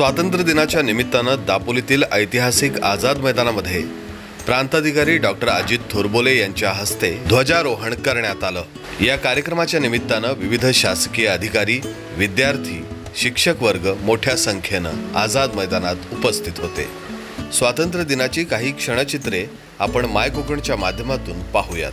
स्वातंत्र्य दिनाच्या निमित्तानं दापोलीतील ऐतिहासिक आझाद मैदानामध्ये प्रांताधिकारी डॉक्टर अजित थोरबोले यांच्या हस्ते ध्वजारोहण करण्यात आलं. या कार्यक्रमाच्या निमित्तानं विविध शासकीय अधिकारी विद्यार्थी शिक्षक वर्ग मोठ्या संख्येनं आझाद मैदानात उपस्थित होते. स्वातंत्र्य दिनाची काही क्षणचित्रे आपण माय कोकणच्या माध्यमातून पाहूयात.